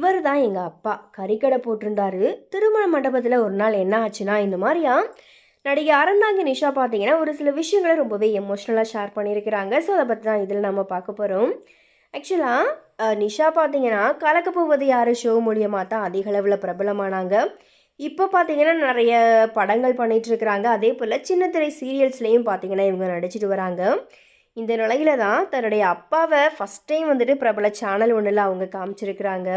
இவர் தான் எங்கள் அப்பா. கறிக்கடை போட்டிருந்தாரு. திருமண மண்டபத்தில் ஒரு நாள் என்ன ஆச்சுன்னா இந்த மாதிரியா நடிகை அறந்தாங்கி நிஷா பார்த்தீங்கன்னா ஒரு சில விஷயங்களை ரொம்பவே எமோஷ்னலாக ஷேர் பண்ணியிருக்கிறாங்க. ஸோ அதை பற்றி தான் இதில் நம்ம பார்க்க போகிறோம் ஆக்சுவலாக நிஷா பார்த்தீங்கன்னா கலக்க போவது யார்? ஷோ மூலியமாக தான் அதிக அளவில் பிரபலமானாங்க. இப்போ பார்த்தீங்கன்னா நிறைய படங்கள் பண்ணிகிட்ருக்குறாங்க அதே போல் சின்ன திரை சீரியல்ஸ்லேயும் பார்த்தீங்கன்னா இவங்க நடிச்சிட்டு வராங்க. இந்த நிலையில தான் தன்னுடைய அப்பாவை ஃபஸ்ட் டைம் வந்துட்டு பிரபல சேனல் ஒன்றில் அவங்க காமிச்சிருக்கிறாங்க.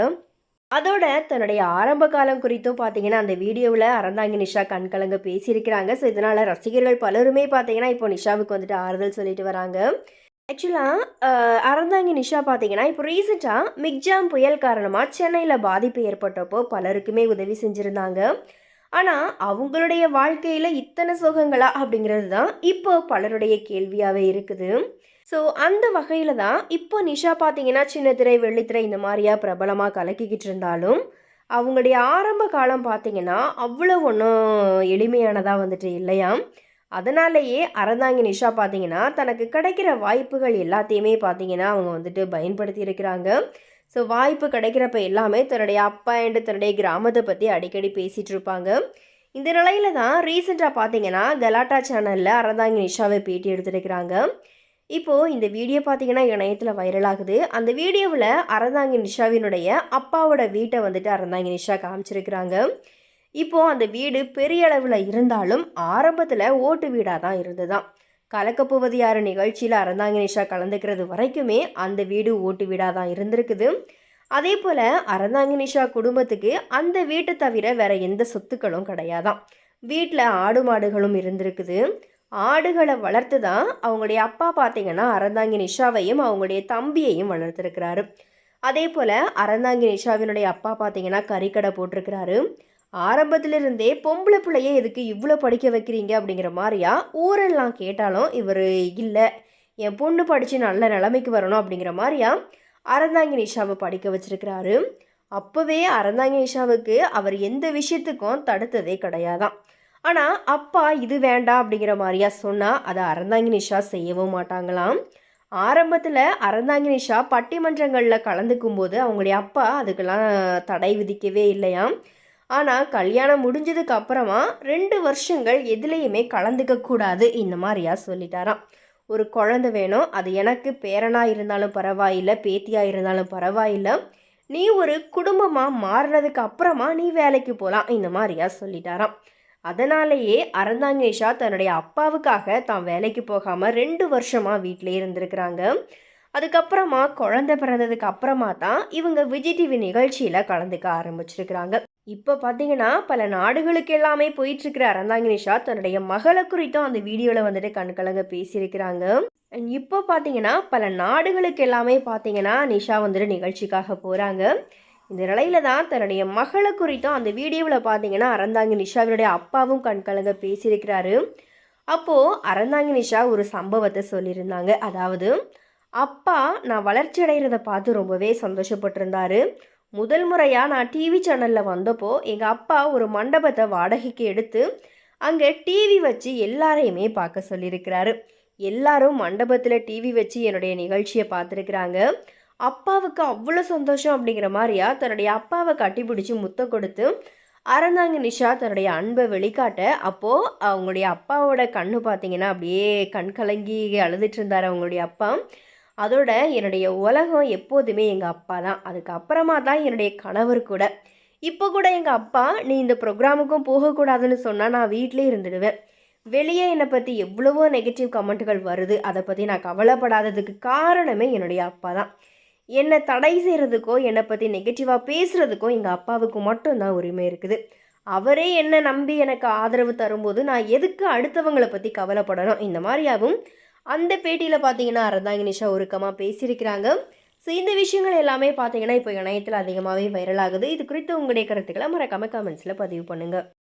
அதோட தன்னுடைய ஆரம்ப காலம் குறித்தும் பார்த்தீங்கன்னா அந்த வீடியோவில் அறந்தாங்கி நிஷா கண்கலங்க பேசியிருக்கிறாங்க. ஸோ இதனால் ரசிகர்கள் பலருமே பார்த்தீங்கன்னா இப்போ நிஷாவுக்கு வந்துட்டு ஆறுதல் சொல்லிட்டு வராங்க. ஆக்சுவலாக அறந்தாங்கி நிஷா பார்த்தீங்கன்னா இப்போ ரீசெண்டாக மிக்ஜாம் புயல் காரணமாக சென்னையில் பாதிப்பு ஏற்பட்டப்போ பலருக்குமே உதவி செஞ்சுருந்தாங்க. ஆனால் அவங்களுடைய வாழ்க்கையில் இத்தனை சுகங்களா அப்படிங்கிறது தான் இப்போ பலருடைய கேள்வியாகவே இருக்குது. ஸோ அந்த வகையில் தான் இப்போ நிஷா பார்த்தீங்கன்னா சின்ன திரை வெள்ளித்திரை இந்த மாதிரியா பிரபலமாக கலக்கிக்கிட்டு இருந்தாலும் அவங்களுடைய ஆரம்ப காலம் பார்த்தீங்கன்னா அவ்வளோ ஒன்றும் எளிமையானதாக வந்துட்டு இல்லையாம் அதனாலேயே அறந்தாங்கி நிஷா பார்த்தீங்கன்னா தனக்கு கிடைக்கிற வாய்ப்புகள் எல்லாத்தையுமே பார்த்தீங்கன்னா அவங்க வந்துட்டு பயன்படுத்தி இருக்கிறாங்க. ஸோ வாய்ப்பு கிடைக்கிறப்ப எல்லாமே தன்னுடைய அப்பா அண்டு தன்னுடைய கிராமத்தை பற்றி அடிக்கடி பேசிகிட்டு இருப்பாங்க. இந்த நிலையில தான் ரீசெண்டாக பார்த்தீங்கன்னா கலாட்டா சேனலில் அறந்தாங்கி நிஷாவை பேட்டி எடுத்துருக்கிறாங்க. இப்போது இந்த வீடியோ பார்த்தீங்கன்னா இணையத்தில் வைரல் ஆகுது. அந்த வீடியோவில் அறந்தாங்கி நிஷாவினுடைய அப்பாவோட வீட்டை வந்துட்டு அறந்தாங்கி நிஷா காமிச்சிருக்கிறாங்க. இப்போது அந்த வீடு பெரிய அளவில் இருந்தாலும் ஆரம்பத்தில் ஓட்டு வீடாக தான் இருந்ததுதான் கலக்கப்போவது யார்? நிகழ்ச்சியில் அறந்தாங்கி நிஷா கலந்துக்கிறது வரைக்குமே அந்த வீடு ஓட்டு வீடாக தான் இருந்திருக்குது. அதே போல் அறந்தாங்கி நிஷா குடும்பத்துக்கு அந்த வீட்டை தவிர வேற எந்த சொத்துக்களும் கிடையாதான். வீட்டில் ஆடு மாடுகளும் இருந்திருக்குது. ஆடுகளை வளர்த்து தான் அவங்களுடைய அப்பா பார்த்தீங்கன்னா அறந்தாங்கி நிஷாவையும் அவங்களுடைய தம்பியையும் வளர்த்துருக்கிறாரு. அதே போல் அறந்தாங்கி நிஷாவினுடைய அப்பா பார்த்தீங்கன்னா கறிக்கடை போட்டிருக்கிறாரு. ஆரம்பத்திலிருந்தே பொம்பளை பிள்ளைய எதுக்கு இவ்வளோ படிக்க வைக்கிறீங்க அப்படிங்கிற மாதிரியா ஊரெல்லாம் கேட்டாலும் இவர் இல்லை என் பொண்ணு படித்து நல்ல நிலைமைக்கு வரணும் அப்படிங்கிற மாதிரியா அறந்தாங்கி நிஷாவை படிக்க வச்சிருக்கிறாரு. அப்போவே அறந்தாங்கி நிஷாவுக்கு அவர் எந்த விஷயத்துக்கும் தடுத்ததே கிடையாதான். ஆனால் அப்பா இது வேண்டாம் அப்படிங்கிற மாதிரியா சொன்னால் அதை அறந்தாங்கி நிஷா செய்யவும் மாட்டாங்களாம். ஆரம்பத்தில் அறந்தாங்கி நிஷா பட்டிமன்றங்களில் கலந்துக்கும் போது அவங்களுடைய அப்பா அதுக்கெல்லாம் தடை விதிக்கவே இல்லையாம். ஆனால் கல்யாணம் முடிஞ்சதுக்கு அப்புறமா ரெண்டு வருஷங்கள் எதுலேயுமே கலந்துக்க கூடாது இந்த மாதிரியா சொல்லிட்டாராம். ஒரு குழந்தை வேணும் அது எனக்கு பேரனாக இருந்தாலும் பரவாயில்லை பேத்தியாக இருந்தாலும் பரவாயில்லை. நீ ஒரு குடும்பமாக மாறினதுக்கு அப்புறமா நீ வேலைக்கு போகலாம் இந்த மாதிரியா சொல்லிட்டாராம். அதனாலேயே அறந்தாங்கேஷா தன்னுடைய அப்பாவுக்காக தான் வேலைக்கு போகாமல் ரெண்டு வருஷமாக வீட்டிலே இருந்திருக்கிறாங்க. அதுக்கப்புறமா குழந்தை பிறந்ததுக்கு அப்புறமா தான் இவங்க விஜய் டிவி நிகழ்ச்சியில் கலந்துக்க ஆரம்பிச்சிருக்கிறாங்க. இப்போ பார்த்தீங்கன்னா பல நாடுகளுக்கு எல்லாமே போயிட்டுருக்கிற அறந்தாங்கினிஷா தன்னுடைய மகளை குறித்தும் அந்த வீடியோவில் வந்துட்டு கண்கலங்க பேசியிருக்கிறாங்க. அண்ட் இப்போ பார்த்தீங்கன்னா பல நாடுகளுக்கு எல்லாமே பார்த்தீங்கன்னா நிஷா வந்துட்டு நிகழ்ச்சிக்காக போகிறாங்க இந்த நிலையில தான் தன்னுடைய மகளை குறித்தும் அந்த வீடியோவில் பார்த்தீங்கன்னா அறந்தாங்கி நிஷாவினுடைய அப்பாவும் கண்கலங்க பேசியிருக்கிறாரு. அப்போது அறந்தாங்கி நிஷா ஒரு சம்பவத்தை சொல்லியிருந்தாங்க. அதாவது அப்பா நான் வளர்ச்சி அடைகிறத பார்த்து ரொம்பவே சந்தோஷப்பட்டிருந்தாரு. முதல் முறையாக நான் டிவி சேனலில் வந்தப்போ எங்கள் அப்பா ஒரு மண்டபத்தை வாடகைக்கு எடுத்து அங்கே டிவி வச்சு எல்லாரையுமே பார்க்க சொல்லியிருக்கிறாரு. எல்லாரும் மண்டபத்தில் டிவி வச்சு என்னுடைய நிகழ்ச்சியை பார்த்துருக்குறாங்க. அப்பாவுக்கு அவ்வளோ சந்தோஷம் அப்படிங்கிற மாதிரியா? தன்னுடைய அப்பாவை கட்டிப்பிடிச்சி முத்தம் கொடுத்து அறந்தாங்க நிஷா தன்னுடைய அன்பை வெளிக்காட்ட அப்போது அவங்களுடைய அப்பாவோட கண்ணு பார்த்தீங்கன்னா அப்படியே கண் கலங்கி அழுதுட்டு இருந்தார் அவங்களுடைய அப்பா. அதோட என்னுடைய உலகம் எப்போதுமே எங்கள் அப்பா தான். அதுக்கப்புறமா தான் என்னுடைய கணவர் கூட. இப்போ கூட எங்கள் அப்பா நீ இந்த ப்ரோக்ராமுக்கும் போகக்கூடாதுன்னு சொன்னால் நான் வீட்டிலே இருந்துடுவேன். வெளியே என்னை பற்றி எவ்வளவோ நெகட்டிவ் கமெண்ட்டுகள் வருது. அதை பற்றி நான் கவலைப்படாததுக்கு காரணமே என்னுடைய அப்பா தான். என்னை தடை செய்கிறதுக்கோ என்னை பற்றி நெகட்டிவாக பேசுகிறதுக்கோ எங்கள் அப்பாவுக்கு மட்டும்தான் உரிமை இருக்குது. அவரே என்னை நம்பி எனக்கு ஆதரவு தரும்போது நான் எதுக்கு அடுத்தவங்களை பற்றி கவலைப்படணும்? இந்த மாதிரியாகவும் அந்த பேட்டியில் பார்த்தீங்கன்னா அறந்தாங்க நிஷா உருக்கமாக பேசியிருக்கிறாங்க. ஸோ இந்த விஷயங்கள் எல்லாமே பார்த்தீங்கன்னா இப்போ இணையத்தில் அதிகமாகவே வைரல் ஆகுது. இது குறித்து உங்களுடைய கருத்துக்களை மறக்காமல் கமெண்ட்ஸில் பதிவு பண்ணுங்கள்